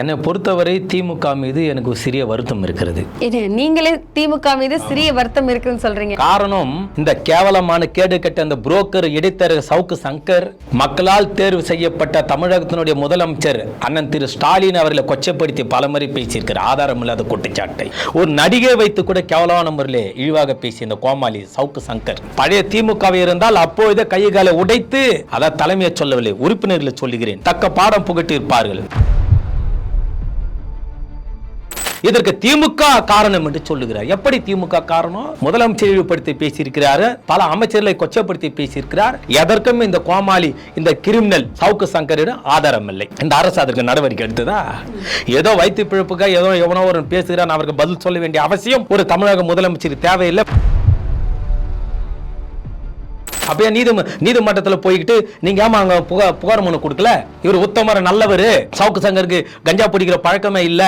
என்னை பொறுத்தவரை திமுக மீது எனக்கு சிறிய வருத்தம் இருக்கிறது. நீங்களே திமுக மீது சிறிய வருத்தம் இருக்குன்னு சொல்றீங்க. காரணம் இந்த கேவலமான கேடு கட்ட அந்த புரோக்கர் இடைத்தர சவுக்கு சங்கர் மக்களால் தேர்வு செய்யப்பட்ட தமிழகத்தினுடைய முதலமைச்சர் அண்ணன் திரு ஸ்டாலின் அவர்களை கொச்சப்படுத்தி பலமுறை பேசியிருக்கிறார். ஆதாரம் இல்லாத குற்றச்சாட்டை. ஒரு நடிகை வைத்து கூட கேவலமான முறையில் இழிவாக பேசிய இந்த கோமாளி சவுக்கு சங்கர். பழைய திமுகவை இருந்தால் அப்போதே கைகாலை உடைத்து அதான் தலைமையை சொல்லவில்லை உறுப்பினர்களை சொல்லுகிறேன். தக்க பாடம் புகட்டி இருப்பார்கள் இதற்கு திமுக காரணம் என்று சொல்லுகிறார். எப்படி திமுக காரணம்? முதலமைச்சர் இழிவுபடுத்தி பேசியிருக்கிறார் பல அமைச்சர்களை கொச்சப்படுத்தி பேசியிருக்கிறார். எதற்கும் இந்த கோமாளி இந்த கிரிமினல் சவுக்கு சங்கரிடம் ஆதாரம் இல்லை இந்த அரசு அதற்கு நடவடிக்கை எடுத்ததா? ஏதோ வைத்து பிழப்புக்காக ஏதோ எவனோ ஒரு பேசுகிறான் அவருக்கு பதில் சொல்ல வேண்டிய அவசியம் ஒரு தமிழக முதலமைச்சர் தேவையில்லை. அப்பயே நீதி நீதிமன்றத்தில் போய்கிட்டு நீங்க ஏமா அங்க புகார் புகார் மனு கொடுக்கல? இவர் உத்தமர் நல்லவர். சவுக்கு சங்கருக்கு கஞ்சா பிடிக்கிற பழக்கமே இல்ல.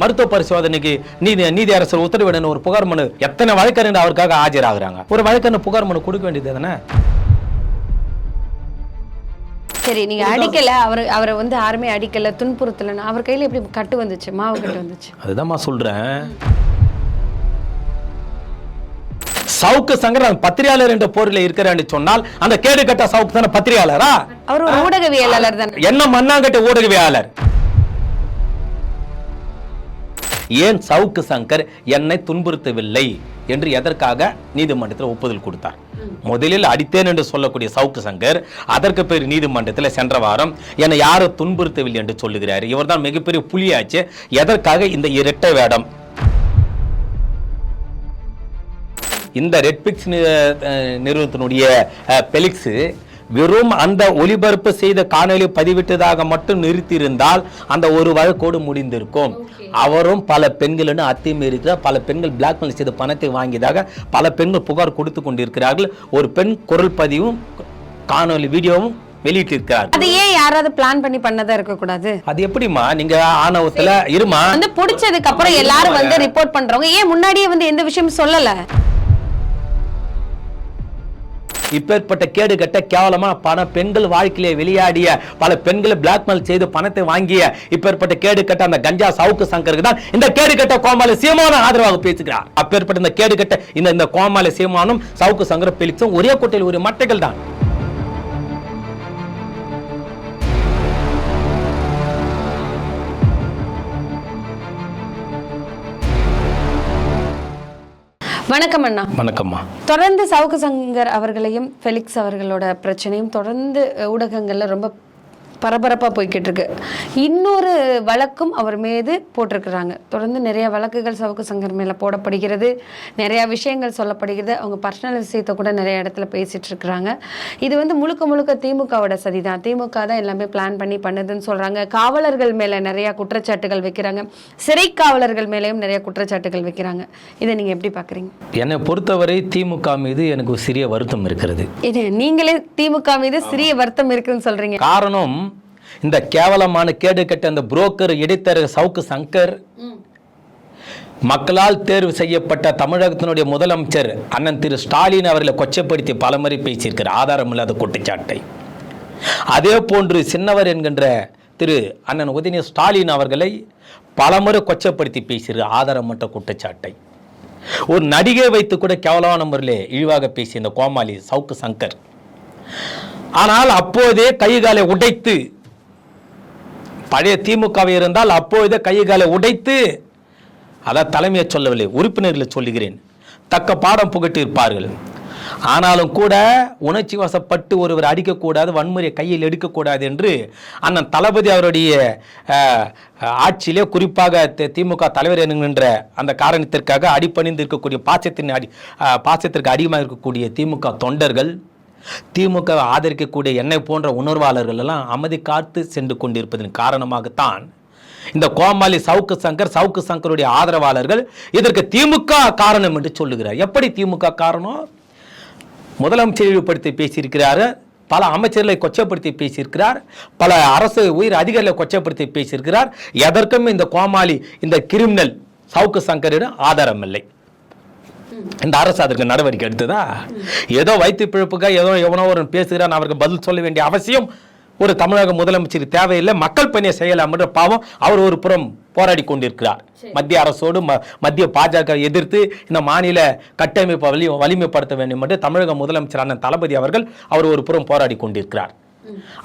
மருத்துவ பரிசோதனைக்கு நீதி நீதி அரசர் உத்தரவிடணும். ஒரு புகார் மனு. எத்தனை வழக்கறிஞர் அவருக்காக ஆஜராகிறாங்க? ஒரு வழக்கறிஞர் புகார் மனு கொடுக்க வேண்டியது தானே? சரி நீங்க அடிக்கல. அவர் அவரை வந்து யாருமே அடிக்கல துன்புறுத்தலன்னு. அவர் கையில எப்படி கட்டு வந்துச்சு? மாவு கட்டு வந்துச்சு. அதுதான்மா சொல்றேன். சவுக்கு சங்கர் பத்திரிகையாளர் என்ற போரில் இருக்கிறான்னு சொன்னால் அந்த கேடு கட்ட சவுக்கு தானே பத்திரிகையாளரா? அவர் ஒரு ஊடகவியலாளர் தானே. என்ன மண்ணாங்கட்ட ஊடகவியாளர் ஏன் சவுக்கு சங்கர் என்னை துன்புறுத்தவில்லை என்று எதற்காக நீதிமன்றத்தில் ஒப்புதல் கொடுத்தார்? முதலில் அடித்தேன் என்று சொல்லக்கூடிய சவுக்கு சங்கர் அதற்கு பேர் நீதிமன்றத்தில் சென்ற வாரம் என்னை யாரும் துன்புறுத்தவில்லை என்று சொல்லுகிறார். இவர்தான் மிகப்பெரிய புலியாச்சு. எதற்காக இந்த இரட்டை வேடம் இந்த ரெட்பிக்ஸ் நிறுவனத்தினுடைய பெலிக்ஸ் வெறும் அந்த ஒளிபரப்பு செய்த காணொலி பதிவிட்டதாக மட்டும் நிறுத்தியிருந்தால் அந்த ஒரு வழக்கோடு முடிந்திருக்கும். அவரும் பல பெண்களுன்னு அத்துமீறிக்கிறார் பல பெண்கள் பிளாக்மெயில் செய்த பணத்தை வாங்கியதாக பல பெண்கள் புகார் கொடுத்து கொண்டிருக்கிறார்கள். ஒரு பெண் குரல் பதிவும் காணொலி வீடியோவும் வெளியிட்டிருக்கிறார். அது ஏன் யாராவது பிளான் பண்ணி பண்ணதா இருக்க கூடாது அது எப்படிமா நீங்க ஆணவத்துல இருமா? வந்து பிடிச்சதுக்கு அப்புறம் எல்லாரும் வந்து ரிப்போர்ட் பண்றவங்க ஏன் முன்னாடியே வந்து எந்த விஷயமும் சொல்லல? இப்பேற்பட்ட கேடு கட்ட கேவலமா பண பெண்கள் வாழ்க்கையிலே வெளியாடிய பல பெண்களை பிளாக்மெயில் செய்து பணத்தை வாங்கிய இப்பேற்பட்ட கேடு கட்ட அந்த கஞ்சா சவுக்கு சங்கருக்கு தான் இந்த கேடு கட்ட கோமாளி சீமானும் ஆதரவாக பேசுகிறார். அப்பேற்பட்ட இந்த கேடு கட்ட இந்த இந்த கோமாளி சீமானும் சவுக்கு சங்கர பெலிக்ஸும் ஒரே கோட்டையில் ஒரு மட்டைகள் தான். வணக்கம் அண்ணா. வணக்கம்மா. தொடர்ந்து சவுக்கு சங்கர் அவர்களையும் ஃபெலிக்ஸ் அவர்களோட பிரச்சனையும் தொடர்ந்து ஊடகங்கள்ல ரொம்ப பரபரப்பா போய்கிட்டு இருக்கு இன்னொரு வழக்கும் அவர் மீது போட்டிருக்கிறாங்க. தொடர்ந்து நிறைய வழக்குகள் சவுக்கு சங்கர் மேல போடப்படுகிறது. நிறைய விஷயங்கள் சொல்லப்படுகிறது. அவங்க பர்சனல் விஷயத்தை கூட நிறைய இடத்துல பேசிட்டு இருக்கிறாங்க இது வந்து முழுக்க முழுக்க திமுகவோட சதி தான் திமுக தான் எல்லாமே பிளான் பண்ணி பண்ணுதுன்னு சொல்றாங்க. காவலர்கள் மேல நிறைய குற்றச்சாட்டுகள் வைக்கிறாங்க. சிறை காவலர்கள் மேலேயும் நிறைய குற்றச்சாட்டுகள் வைக்கிறாங்க. இதை நீங்க எப்படி பாக்குறீங்க? என்னை பொறுத்தவரை திமுக மீது எனக்கு ஒரு சிறிய வருத்தம் இருக்கிறது. இது நீங்களே திமுக மீது சிறிய வருத்தம் இருக்குன்னு சொல்றீங்க. காரணம் இந்த கேவலமான கேடு கட்ட அந்த புரோக்கர் இடைத்தர சவுக்கு சங்கர். மக்களால் தேர்வு செய்யப்பட்ட தமிழகத்தினுடைய முதலமைச்சர் அண்ணன் திரு ஸ்டாலின் அவர்களை கொச்சப்படுத்தி பலமுறை பேசியிருக்கிறார். ஆதாரம் இல்லாத குற்றச்சாட்டை. அதே போன்று சின்னவர் என்கின்ற திரு அண்ணன் உதயநிதி ஸ்டாலின் அவர்களை பலமுறை கொச்சப்படுத்தி பேசியிருக்கிறார். ஆதாரமற்ற குற்றச்சாட்டை. ஒரு நடிகை வைத்து கூட கேவலமான முறையில் இழிவாக பேசிய இந்த கோமாளி சவுக்கு சங்கர். ஆனால் அப்போதே கைகாலை உடைத்து பழைய திமுகவை இருந்தால் அப்போதே கைகாலை உடைத்து அதான் தலைமையை சொல்லவில்லை உறுப்பினர்களை சொல்லுகிறேன். தக்க பாடம் புகட்டி இருப்பார்கள். ஆனாலும் கூட உணர்ச்சி வசப்பட்டு ஒருவர் அடிக்கக்கூடாது வன்முறையை கையில் எடுக்கக்கூடாது என்று அண்ணன் தளபதி அவருடைய ஆட்சியிலே குறிப்பாக திமுக தலைவர் என்கின்ற அந்த காரணத்திற்காக அடிப்பணிந்து இருக்கக்கூடிய பாசத்தின் அடி பாசத்திற்கு அதிகமாக இருக்கக்கூடிய திமுக தொண்டர்கள் திமுக ஆதரிக்கக்கூடிய என்னை போன்ற உணர்வாளர்கள் எல்லாம் அமைதி காத்து சென்று கொண்டிருப்பதன் காரணமாகத்தான் இந்த கோமாளி சவுக்கு சங்கர் சவுக்கு சங்கருடைய ஆதரவாளர்கள் இதற்கு திமுக காரணம் என்று சொல்லுகிறார். எப்படி திமுக காரணம்? முதலமைச்சர் இழிவுபடுத்தி பேசியிருக்கிறார் பல அமைச்சர்களை கொச்சப்படுத்தி பேசியிருக்கிறார் பல அரசு உயிர் அதிகாரிகளை கொச்சப்படுத்தி பேசியிருக்கிறார். எதற்கும் இந்த கோமாளி இந்த கிரிமினல் சவுக்கு சங்கரிடம் ஆதாரம் இல்லை இந்த அரசு அதற்கு நடவடிக்கை எடுத்ததா? ஏதோ வைத்து பிழப்புக்காக ஏதோ எவனோ ஒரு பேசுகிறான் அவருக்கு பதில் சொல்ல வேண்டிய அவசியம் ஒரு தமிழக முதலமைச்சர் தேவையில்லை மக்கள் பணியை செய்யலாம் என்ற பாவம் அவர் ஒரு புறம் போராடி கொண்டிருக்கிறார். மத்திய அரசோடு மத்திய பாஜக எதிர்த்து இந்த மாநில கட்டமைப்பை வலி வலிமைப்படுத்த வேண்டும் என்று தமிழக முதலமைச்சர் அண்ணன் தளபதி அவர்கள் அவர் ஒரு புறம் போராடி கொண்டிருக்கிறார்.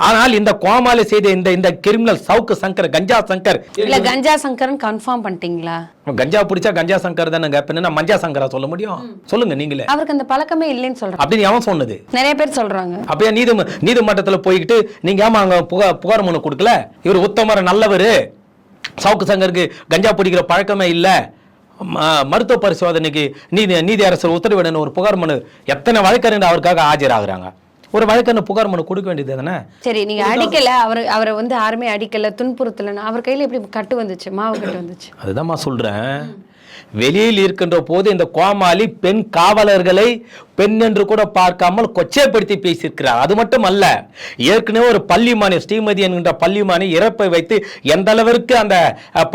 ஆனால் இந்த கோமாளி செய்த இந்த இந்த கிரிமினல் சவுக்கு சங்கர் கஞ்சா சங்கர். இல்ல கஞ்சா சங்கரன் கன்ஃபார்ம் பண்ணிட்டீங்களா? கஞ்சா பிடிச்சா கஞ்சா சங்கர் தானேங்க இப்ப என்ன மஞ்சா சங்கரா சொல்ல முடியும்? சொல்லுங்க நீங்களே. அவருக்கு அந்த பழக்கமே இல்லைன்னு சொல்றாங்க அப்படின்னு எவன் சொன்னது. நிறைய பேர் சொல்றாங்க. அப்பயே நீதி நீதிமன்றத்துல போய்கிட்டு நீங்க ஏமா அங்க புகார் புகார் மனு கொடுக்கல? இவர் உத்தமர் நல்லவர். சவுக்கு சங்கருக்கு கஞ்சா பிடிக்கிற பழக்கமே இல்ல. மருத்துவ பரிசோதனைக்கு நீதி நீதி அரசர் உத்தரவிடணும். ஒரு புகார் மனு எத்தனை வழக்கறிஞர் அவருக்காக ஆஜராகிறாங்க? ஒரு வழக்கறிஞர் புகார் மனு கொடுக்க வேண்டியது தானே? சரி நீங்க அடிக்கல அவர் அவரை வந்து யாருமே அடிக்கல துன்புறுத்தலன்னு அவர் கையில எப்படி கட்டு வந்துச்சு? மாவு கட்டு வந்துச்சு. அதுதான்மா சொல்றேன். வெளியில் இருக்கின்ற போது இந்த கோமாளி பெண் காவலர்களை பெண் என்று கூட பார்க்காமல் கொச்சைப்படுத்தி பேசியிருக்கிறார். அது மட்டும் அல்ல ஏற்கனவே ஒரு பள்ளிமானி ஸ்ரீமதி என்கின்ற பள்ளிமானி இறப்பை வைத்து எந்த அளவிற்கு அந்த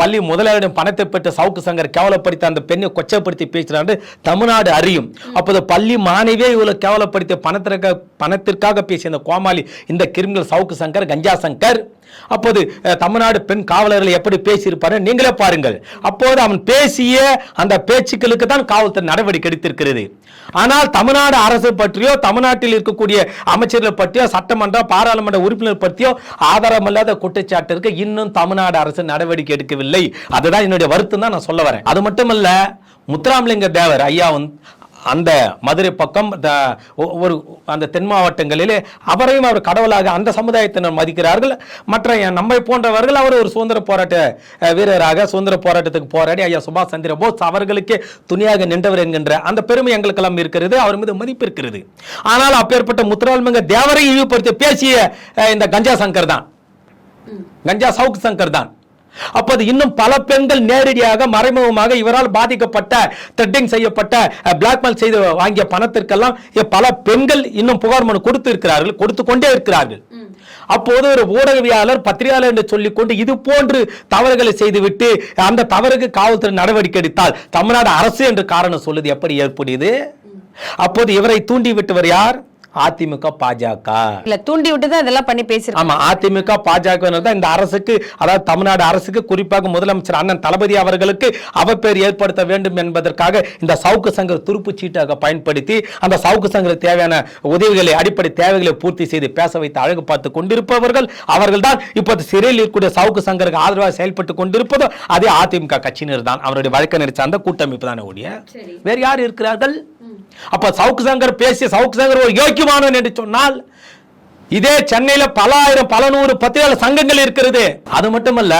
பள்ளி முதலாளியிடம் பணத்தை பெற்று சவுக்கு சங்கர் கேவலப்படுத்தி அந்த பெண்ணை கொச்சைப்படுத்தி பேசுகிறார் தமிழ்நாடு அறியும். அப்போது பள்ளி மாணவியே இவ்வளவு கேவலப்படுத்தி பணத்திற்காக பணத்திற்காக பேசிய இந்த கோமாளி இந்த கிரிமினல் சவுக்கு சங்கர் கஞ்சா சங்கர் அப்போது தமிழ்நாடு பெண் காவலர்கள் எப்படி பேசியிருப்பாரு நீங்களே பாருங்கள். அப்போது அவன் பேசிய அந்த பேச்சுக்களுக்கு தான் காவல்துறை நடவடிக்கை எடுத்திருக்கிறது. ஆனால் தமிழ்நாடு அரசு பற்றியோ தமிழ்நாட்டில் இருக்கக்கூடிய அமைச்சர்கள் பற்றியோ சட்டமன்ற பாராளுமன்ற உறுப்பினர் பற்றியோ ஆதாரமில்லாத குற்றச்சாட்டிற்கு இன்னும் தமிழ்நாடு அரசு நடவடிக்கை எடுக்கவில்லை. அதுதான் என்னுடைய வருத்தம் தான் நான் சொல்ல வரேன். அது மட்டுமல்ல முத்துராமலிங்க தேவர் ஐயா வந்து அந்த மதுரை பக்கம் ஒரு அந்த தென் மாவட்டங்களிலே அவரையும் அவர் கடவுளாக அந்த சமுதாயத்தினர் மதிக்கிறார்கள். மற்ற என் நம்மை போன்றவர்கள் அவர் ஒரு சுதந்திர போராட்ட வீரராக சுதந்திர போராட்டத்துக்கு போராடி ஐயா சுபாஷ் சந்திர போஸ் அவர்களுக்கே துணியாக நின்றவர் என்கின்ற அந்த பெருமை எங்களுக்கெல்லாம் இருக்கிறது அவர் மீது மதிப்பு இருக்கிறது. ஆனால் அப்பேற்பட்ட முத்துராமலிங்க தேவரை இழிவுபடுத்தி பேசிய இந்த கஞ்சா சங்கர் தான். கஞ்சா சவுக் சங்கர் தான். அப்போது இன்னும் பல பெண்கள் நேரடியாக மறைமுகமாக இவரால் பாதிக்கப்பட்ட த்ரெட்டிங் செய்யப்பட்ட பிளாக்மெயில் செய்து வாங்கிய பணத்திற்கெல்லாம் பல பெண்கள் இன்னும் புகார் மனு கொடுத்து இருக்கிறார்கள் கொடுத்து கொண்டே இருக்கிறார்கள். அப்போது ஒரு ஊடகவியாளர் பத்திரிகையாளர் என்று சொல்லிக்கொண்டு இது போன்று தவறுகளை செய்துவிட்டு அந்த தவறுக்கு காவல்துறை நடவடிக்கை எடுத்தால் தமிழ்நாடு அரசு என்று காரணம் சொல்லுது எப்படி ஏற்படுது அப்போது இவரை தூண்டி விட்டவர் யார்? அதிமுக பாஜக. இல்ல தூண்டி விட்டு தான் இதெல்லாம் பண்ணி பேசிருக்காங்க ஆமா அதிமுக பாஜக தான் இந்த அரசுக்கு அதாவது தமிழ்நாடு அரசுக்கு குறிப்பாக முதலமைச்சர் அண்ணன் தளபதி அவர்களுக்கு அவப்பேர் ஏற்படுத்த வேண்டும் என்பதற்காக இந்த சவுக்கு சங்கர் துருப்பு சீட்டாக பயன்படுத்தி அந்த சவுக்கு சங்கருக்கு தேவையான உதவிகளை அடிப்படை தேவைகளை பூர்த்தி செய்து பேச வைத்து அழகு பார்த்து கொண்டிருப்பவர்கள் அவர்கள் தான் இப்போது சிறையில் இருக்கக்கூடிய சவுக்கு சங்கருக்கு ஆதரவாக செயல்பட்டு கொண்டிருப்பதோ அதே அதிமுக கட்சியினர் தான் அவருடைய வழக்கறிஞர் சார்ந்த கூட்டமைப்பு தானே ஒழிய. வேறு யார் இருக்கிறார்கள்? அப்ப சவுக்கு சங்கர் பேசிய சவுக்கு சங்கர் ஒரு யோக்கியமானவன் என்று சொன்னால் இதே சென்னையில பல ஆயிரம் பல நூறு பத்திரிகையாளர் சங்கங்கள் இருக்கிறது. அது மட்டுமல்ல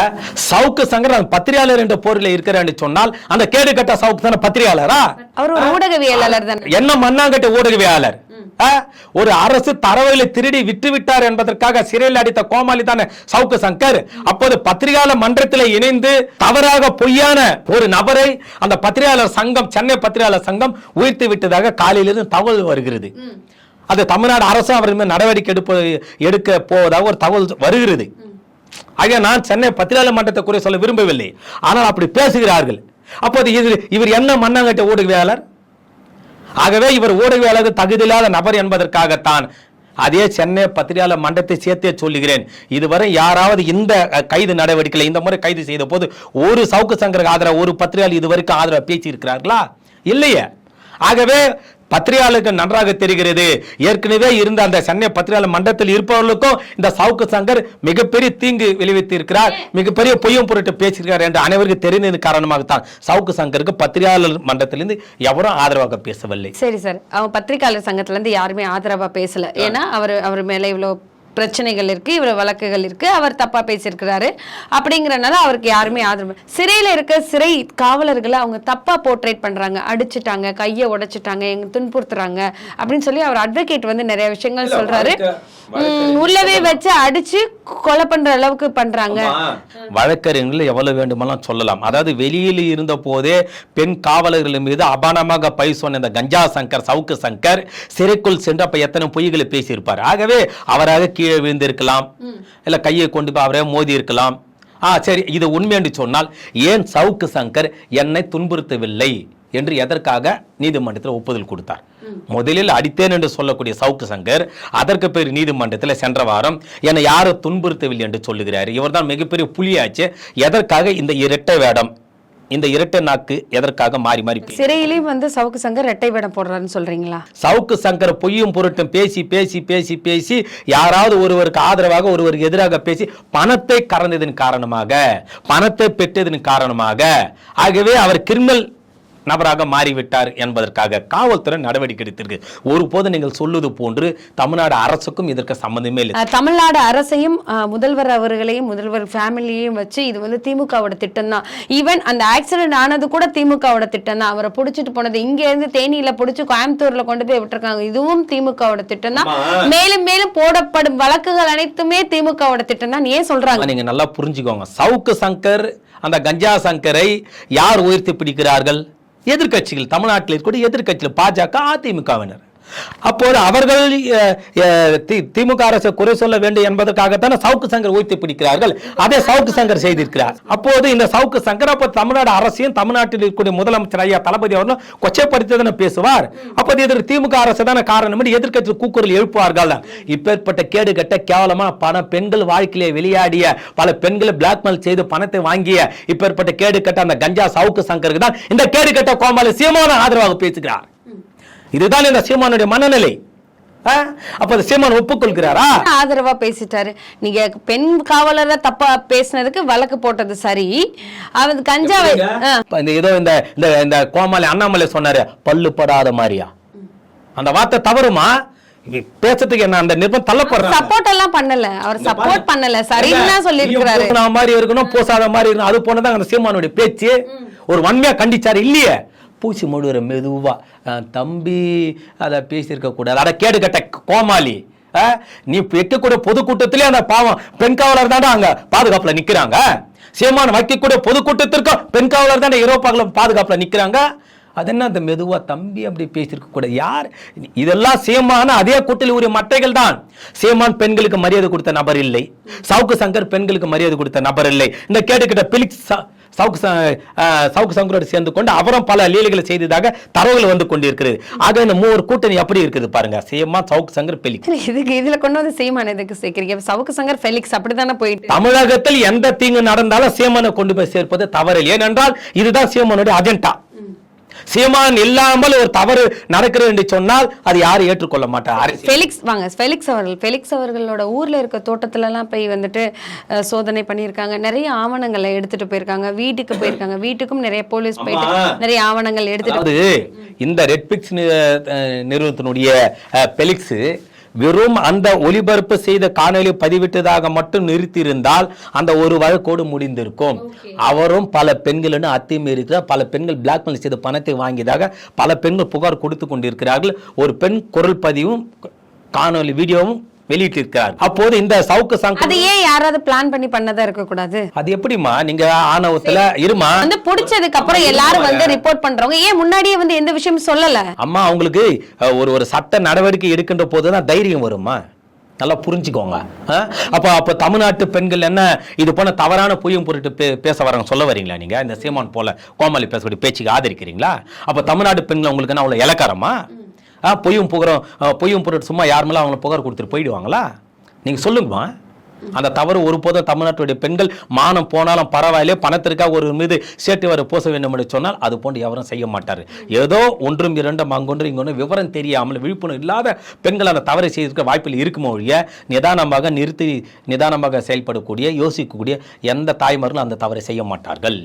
சவுக்கு அந்த பத்திரிகையாளர் என்ற போரில் இருக்கிறார் என்று சொன்னால் அந்த கேடு கட்ட சவுக்கு தானே பத்திரிகையாளரா? அவர் ஊடகவியலாளர் என்ன மண்ணாங்கட்ட ஊடகவியாளர் ஆ? ஒரு அரசு தரவுகளை திருடி விட்டு விட்டார் என்பதற்காக சிறையில் அடித்த கோமாளி தானே சவுக்கு சங்கர். அப்போது பத்திரிகையாளர் மன்றத்தில் இணைந்து தவறாக பொய்யான ஒரு நபரை அந்த பத்திரிகையாளர் சங்கம் சென்னை பத்திரிகையாளர் சங்கம் உயர்த்தி விட்டதாக காலையிலிருந்து தகவல் வருகிறது. அது தமிழ்நாடு அரசு அவர் மேல் நடவடிக்கை எடுப்ப எடுக்க போவதாக ஒரு தகவல் வருகிறது. ஆக நான் சென்னை பத்திரிகையாளர் மன்றத்தை குறை சொல்ல விரும்பவில்லை. ஆனால் அப்படி பேசுகிறார்கள். அப்போது இது இவர் என்ன மண்ணாங்கட்ட ஊடகவியாளர் ஆகவே இவர் ஊடகவியலாளர் தகுதியில்லாத நபர் என்பதற்காகத்தான் அதே சென்னை பத்திரிகையாளர் மன்றத்தை சேர்த்தே சொல்லுகிறேன். இதுவரை யாராவது இந்த கைது நடவடிக்கையில் இந்த முறை கைது செய்த போது ஒரு சவுக்கு சங்கருக்கு ஆதரவு ஒரு பத்திரிகையாளர் இதுவரைக்கும் ஆதரவு பேச்சு இருக்கிறார்களா இல்லையே. ஆகவே பத்திரிகையாளருக்கு நன்றாக தெரிகிறது. ஏற்கனவே இருந்த அந்த சென்னை பத்திரிகையாளர் மன்றத்தில் இருப்பவர்களுக்கும் இந்த சவுக்கு சங்கர் மிகப்பெரிய தீங்கு விளைவித்து இருக்கிறார் மிகப்பெரிய பொய்யும் பொருட்டு பேசியிருக்கிறார் என்று அனைவருக்கும் தெரிந்தது காரணமாகத்தான் சவுக்கு சங்கருக்கு பத்திரிகையாளர் மன்றத்திலிருந்து எவரும் ஆதரவாக பேசவில்லை. சரி சார். அவன் பத்திரிகையாளர் சங்கத்துல இருந்து யாருமே ஆதரவா பேசல. ஏன்னா அவர் அவர் மேல இவ்வளவு பிரச்சனைகள் இருக்கு இவ்வளவு வழக்குகள் இருக்கு அவர் தப்பா பேசியிருக்கிறாரு அப்படிங்கறனால அவருக்கு யாருமே ஆதரவு சிறையில இருக்க சிறை காவலர்களை அவங்க தப்பா போர்ட்ரேட் பண்றாங்க அடிச்சிட்டாங்க கையை உடைச்சிட்டாங்க எங்க துன்புறுத்துறாங்க அப்படின்னு சொல்லி அவர் அட்வொகேட் வந்து நிறைய விஷயங்கள் சொல்றாரு. உள்ளவே வச்சு அடிச்சு கொலை பண்ற அளவுக்கு பண்றாங்க. வழக்கறிஞர்கள் எவ்வளவு வேண்டுமானாலும் சொல்லலாம். அதாவது வெளியில் இருந்த போதே பெண் காவலர்கள் மீது அபானமாக பை சொன்ன இந்த கஞ்சா சங்கர் சவுக்கு சங்கர் சிறைக்குள் சென்று அப்ப எத்தனை பொய்களை பேசியிருப்பார். ஆகவே அவராக கீழே விழுந்திருக்கலாம். இல்ல கையை கொண்டு போய் அவரே மோதி இருக்கலாம் ஆ சரி இது உண்மை என்று சொன்னால் ஏன் சவுக்கு சங்கர் என்னை துன்புறுத்தவில்லை என்று எதற்காக நீதிமன்றத்தில் ஒப்புதல் கொடுத்தார்? முதலில் அடித்தேன் என்று சொல்லக்கூடிய சவுக்கு சங்கர் அதற்கு பேர் நீதிமன்றத்தில் சென்ற வாரம் என்னை யாரும் துன்புறுத்தவில்லை என்று சொல்லுகிறார். இவர்தான் மிகப்பெரிய புலியாச்சு. எதற்காக இந்த இரட்டை வேடம்? இந்த இரட்டை நாக்கு எதற்காக மாறி மாறி சிறையிலையும் வந்து சவுக்கு சங்கர் ரெட்டை வேடம் போடுறாருன்னு சொல்றீங்களா? சவுக்கு சங்கர் பொய்யும் பொருட்டும் பேசி பேசி பேசி பேசி யாராவது ஒருவருக்கு ஆதரவாக ஒருவருக்கு எதிராக பேசி பணத்தை கறந்ததன் காரணமாக பணத்தை பெற்றதன் காரணமாக. ஆகவே அவர் கிரிமினல் நபராக மாறிவிட்டார் என்பதற்காக காவல்துறை நடவடிக்கை எடுத்திருக்கு. ஒருபோது நீங்கள் சொல்லுவது போன்று தமிழ்நாடு அரசுக்கும் இதற்கு சம்பந்தமே இல்லை. தமிழ்நாடு அரசையும் முதல்வர் அவர்களையும் முதல்வர் ஃபேமிலியையும் வச்சு இது வந்து திமுகவோட திட்டம் தான். ஈவன் அந்த ஆக்சிடென்ட் ஆனது கூட திமுகவோட திட்டம் தான். அவரை பிடிச்சிட்டு போனது இங்க இருந்து தேனியில பிடிச்சி கோயம்புத்தூர்ல கொண்டு போய் விட்டுருக்காங்க. இதுவும் திமுகவோட திட்டம் தான். மேலும் மேலும் போடப்படும் வழக்குகள் அனைத்துமே திமுகவோட திட்டம் தான். ஏன் சொல்றாங்க? நீங்க நல்லா புரிஞ்சுக்கோங்க. சவுக்கு சங்கர் அந்த கஞ்சா சங்கரை யார் உயர்த்தி பிடிக்கிறார்கள்? எதிர்கட்சிகள் தமிழ்நாட்டில் இருக்கக்கூடிய எதிர்க்கட்சிகள் பாஜக அதிமுகவினர். அப்போது அவர்கள் திமுக அரசு குறை சொல்ல வேண்டும் என்பதற்காகத்தான சவுக்கு சங்கர் உயர்த்தி பிடிக்கிறார்கள். அதே சவுக்கு சங்கர் செய்திருக்கிறார். அப்போது இந்த சவுக்கு சங்கர் அப்போ தமிழ்நாடு அரசையும் தமிழ்நாட்டில் இருக்கக்கூடிய முதலமைச்சர் ஐயா தளபதி அவர்களும் கொச்சைப்படுத்தி பேசுவார். அப்போது இதற்கு திமுக அரசு தானே காரணம் என்று எதிர்க்கட்சி கூக்குரல் எழுப்புவார்கள். இப்பேற்பட்ட கேடு கட்ட கேவலமா பண பெண்கள் வாழ்க்கையிலே விளையாடிய பல பெண்களை பிளாக்மெயில் செய்து பணத்தை வாங்கிய இப்பேற்பட்ட கேடு கட்ட அந்த கஞ்சா சவுக்கு சங்கருக்கு தான் இந்த கேடு கட்ட கோமாளி சீமான ஆதரவாக பேசுகிறார். இதுதான் இந்த சீமானுடைய மனநிலை? அப்ப சீமான் ஒப்புக்கொள்கிறாரா? ஆதரவா பேசிட்டாரு? நீங்க பெண் காவலரை தப்பா பேசினதுக்கு வழக்கு போட்டது சரி. அவர் கஞ்சாவை இந்த ஏதோ இந்த இந்த இந்த கோமாளி அண்ணாமலை சொன்னாரு பல்லு படாத மாதிரியா? அந்த வார்த்தை தவறுமா? பேசுறதுக்கு என்ன அந்த நிர்பந்தம் தள்ளப்படுறாங்க? சப்போர்ட் எல்லாம் பண்ணல. அவர் சப்போர்ட் பண்ணல. சரின்னு சொல்லி இருக்கிறாரு பூசின மாதிரி இருக்கணும் பூசாத மாதிரி இருக்கணும். அது போனதான் அந்த சீமானுடைய பேச்சு. ஒரு வன்மையா கண்டிச்சாரு இல்லையே? பூச்சி மூடுகிற மெதுவா தம்பி அதை பேசியிருக்கக்கூடாது அதை கேடு கட்ட கோமாளி நீ வைக்கக்கூடிய பொதுக்கூட்டத்திலே அந்த பாவம் பெண் காவலர் தானே அங்க பாதுகாப்புல நிக்கிறாங்க. சீமான் வைக்கக்கூடிய பொதுக்கூட்டத்திற்கும் பெண் காவலர் தானே இரவு பாதுகாப்புல நிக்கிறாங்க. அது என்ன அந்த மெதுவா தம்பி அப்படி பேசியிருக்க கூட யார்? இதெல்லாம் சீமான அதே கூட்டத்தில் உரிய மட்டைகள் தான். சீமான் பெண்களுக்கு மரியாதை கொடுத்த நபர் இல்லை. சவுக்கு சங்கர் பெண்களுக்கு மரியாதை கொடுத்த நபர் இல்லை. இந்த கேட்டுக்கிட்ட பிலிக்ஸ் சவுக்கு சவுக்கு சங்கரோடு சேர்ந்து கொண்டு அவரும் பல லீலைகளை செய்ததாக தரவுகள் வந்து கொண்டிருக்கிறது. ஆக இந்த மூவர் கூட்டணி எப்படி இருக்குது பாருங்க. சீமான் சவுக்கு சங்கர் பெலிக்ஸ் இதுக்கு இதுல கொண்டு வந்து சீமான் எதுக்கு சேர்க்கிறீங்க? சவுக்கு சங்கர் ஃபெலிக்ஸ் அப்படித்தானே போயிட்டு தமிழகத்தில் எந்த தீங்கு நடந்தாலும் சீமானை கொண்டு போய் சேர்ப்பது தவறில்லை ஏனென்றால் இதுதான் சீமானுடைய அஜெண்டா சீமான் இல்லாமல் ஒரு தவறு நடக்கிறது என்று சொன்னால் அது யாரும் ஏற்றுக்கொள்ள மாட்டார். ஃபெலிக்ஸ் வாங்க ஃபெலிக்ஸ் அவர்கள் ஃபெலிக்ஸ் அவர்களோட ஊர்ல இருக்க தோட்டத்துல எல்லாம் போய் வந்துட்டு சோதனை பண்ணியிருக்காங்க. நிறைய ஆவணங்களை எடுத்துட்டு போயிருக்காங்க. வீட்டுக்கு போயிருக்காங்க. வீட்டுக்கும் நிறைய போலீஸ் போயிட்டு. நிறைய ஆவணங்கள் எடுத்துட்டு இந்த ரெட்பிக்ஸ் நிறுவனத்தினுடைய அஹ், பெலிக்ஸ் வெறும் அந்த ஒளிபரப்பு செய்த காணொளி பதிவிட்டதாக மட்டும் நிறுத்தியிருந்தால் அந்த ஒரு வழக்கோடு முடிந்திருக்கும். அவரும் பல பெண்களுடன் அத்துமீறிக்கிறார் பல பெண்கள் பிளாக்மெயில் செய்த பணத்தை வாங்கியதாக பல பெண்கள் புகார் கொடுத்து கொண்டிருக்கிறார்கள். ஒரு பெண் குரல் பதிவும் காணொளி வீடியோவும் வெளியிட்டிருக்கிறார். அப்போது இந்த சவுக்கு சங்க அது ஏன் யாராவது பிளான் பண்ணி பண்ணதா இருக்க கூடாது அது எப்படிமா நீங்க ஆணவத்துல இருமா? வந்து புடிச்சதுக்கு அப்புறம் எல்லாரும் வந்து ரிப்போர்ட் பண்றவங்க. ஏன் முன்னாடியே வந்து எந்த விஷயமும் சொல்லல? அம்மா அவங்களுக்கு ஒரு ஒரு சட்ட நடவடிக்கை எடுக்கின்ற போது தான் தைரியம் வருமா நல்லா புரிஞ்சுக்கோங்க? அப்ப அப்ப தமிழ்நாட்டு பெண்கள் என்ன இது போன தவறான பொய்யும் பொருட்டு பே பேச வராங்க சொல்ல வரீங்களா நீங்க? இந்த சீமான் போல கோமாளி பேசக்கூடிய பேச்சுக்கு ஆதரிக்கிறீங்களா? அப்ப தமிழ்நாட்டு பெண்கள் உங்களுக்கு என்ன அவ்வளவு இலக்காரமா ஆ பொய்யும் புகரம் பொய்யும் பொருட்டு சும்மா யார் மேலே அவங்கள புகார் கொடுத்துட்டு போயிடுவாங்களா? நீங்கள் சொல்லுங்கம்மா. அந்த தவறு ஒருபோதும் தமிழ்நாட்டுடைய பெண்கள் மானம் போனாலும் பரவாயில்லை பணத்திற்காக ஒரு மீது சேட்டு வர பூச வேண்டும் என்று சொன்னால் அது போன்று எவரும் செய்ய மாட்டார். ஏதோ ஒன்றும் இரண்டும் அங்கொன்று இங்கொன்று விவரம் தெரியாமல் விழிப்புணர்வு இல்லாத பெண்கள் அந்த தவறை செய்திருக்க வாய்ப்பில் இருக்குமோ ஒழிய நிதானமாக நிறுத்தி நிதானமாக செயல்படக்கூடிய யோசிக்கக்கூடிய எந்த தாய்மார்களும் அந்த தவறை செய்ய மாட்டார்கள்.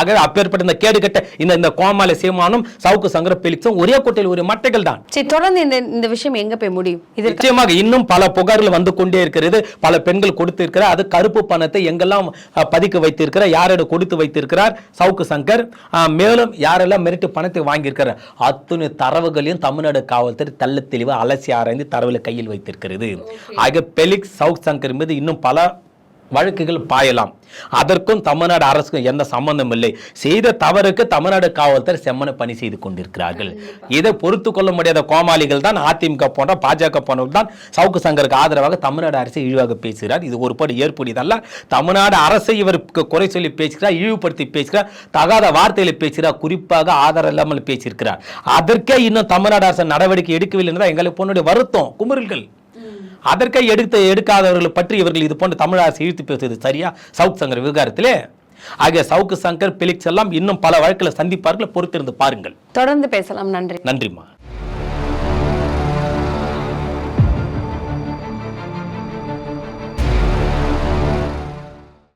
ஆகவே அப்பேற்பட்ட இந்த கேடுகட்ட இந்த இந்த கோமாளி சீமானும் சவுக்கு சங்கர பெலிக்ஸும் ஒரே கோட்டையில் ஒரு மட்டைகள் தான். சரி தொடர்ந்து இந்த இந்த விஷயம் எங்க போய் முடியும்? இது நிச்சயமாக இன்னும் பல புகார்கள் வந்து கொண்டே இருக்கிறது. பல பெண்கள் கொடுத்திருக்கிறார். அது கருப்பு பணத்தை எங்கெல்லாம் பதுக்க வைத்திருக்கிறார் யாரிடம் கொடுத்து வைத்திருக்கிறார்? சவுக்கு சங்கர் மேலும் யாரெல்லாம் மிரட்டு பணத்தை வாங்கியிருக்கிறார்? அத்துணை தரவுகளையும் தமிழ்நாடு காவல்துறை தள்ள தெளிவாக அலசி ஆராய்ந்து தரவுல கையில் வைத்திருக்கிறது. ஆக பெலிக்ஸ் சவுக் சங்கர் மீது இன்னும் பல வழக்குகள் பாயலாம். அதற்கும் தமிழ்நாடு அரசுக்கும் எந்த சம்பந்தம் இல்லை. செய்த தவறுக்கு தமிழ்நாடு காவல்துறை செம்மன பணி செய்து கொண்டிருக்கிறார்கள். இதை பொறுத்து கொள்ள முடியாத கோமாளிகள் தான் அதிமுக போன்ற பாஜக போன்றவர்கள் தான் சவுக்கு சங்கருக்கு ஆதரவாக தமிழ்நாடு அரசை இழிவாக பேசுகிறார். இது ஒருபடி ஏற்புடையதல்ல. தமிழ்நாடு அரசை இவர் கு- குறை சொல்லி பேசுகிறார் இழிவுபடுத்தி பேசுகிறார் தகாத வார்த்தைகளை பேசுகிறார் குறிப்பாக ஆதாரம் இல்லாமல் பேசியிருக்கிறார். அதற்கே இன்னும் தமிழ்நாடு அரசு நடவடிக்கை எடுக்கவில்லை என்றால் எங்களுக்கு பொண்ணுடைய வருத்தம் குமுறல்கள். அதற்கே எடுத்த எடுக்காதவர்களை பற்றி இவர்கள் இது போன்ற தமிழ் அரசு இழுத்து பேசுவது சரியா? சவுக் சங்கர் விவகாரத்திலே? ஆகிய சவுக்கு சங்கர் பிலிக்ஸ் எல்லாம் இன்னும் பல வழக்குகளை சந்திப்பார்கள். பொறுத்திருந்து பாருங்கள். தொடர்ந்து பேசலாம். நன்றி. நன்றிம்மா.